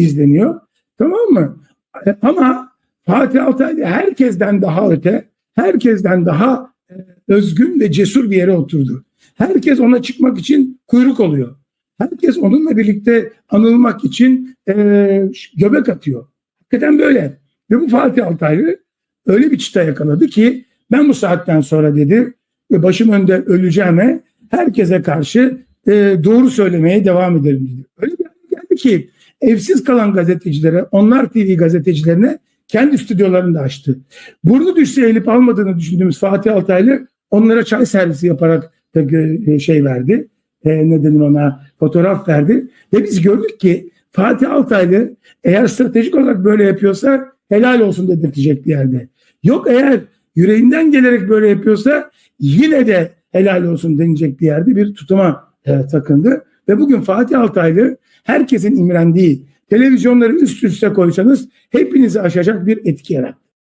izleniyor. Tamam mı? Ama Fatih Altaylı herkesten daha öte, herkesten daha e, özgün ve cesur bir yere oturdu. Herkes ona çıkmak için kuyruk oluyor. Herkes onunla birlikte anılmak için e, göbek atıyor. Hakikaten böyle. Ve bu Fatih Altaylı öyle bir çıta yakaladı ki ben bu saatten sonra dedi ve başım önde öleceğime herkese karşı e, doğru söylemeye devam ederim dedi. Öyle bir geldi ki evsiz kalan gazetecilere, onlar TV gazetecilerine kendi stüdyolarını da açtı. Burnu düşse eğilip almadığını düşündüğümüz Fatih Altaylı onlara çay servisi yaparak da gö- şey verdi. E, ne denir ona fotoğraf verdi. Ve biz gördük ki Fatih Altaylı eğer stratejik olarak böyle yapıyorsa helal olsun dedirtecek bir yerde. Yok eğer yüreğinden gelerek böyle yapıyorsa yine de helal olsun denilecek bir yerde bir tutuma e, takındı. Ve bugün Fatih Altaylı herkesin imrendiği televizyonları üst üste koysanız hepinizi aşacak bir etki yarattı.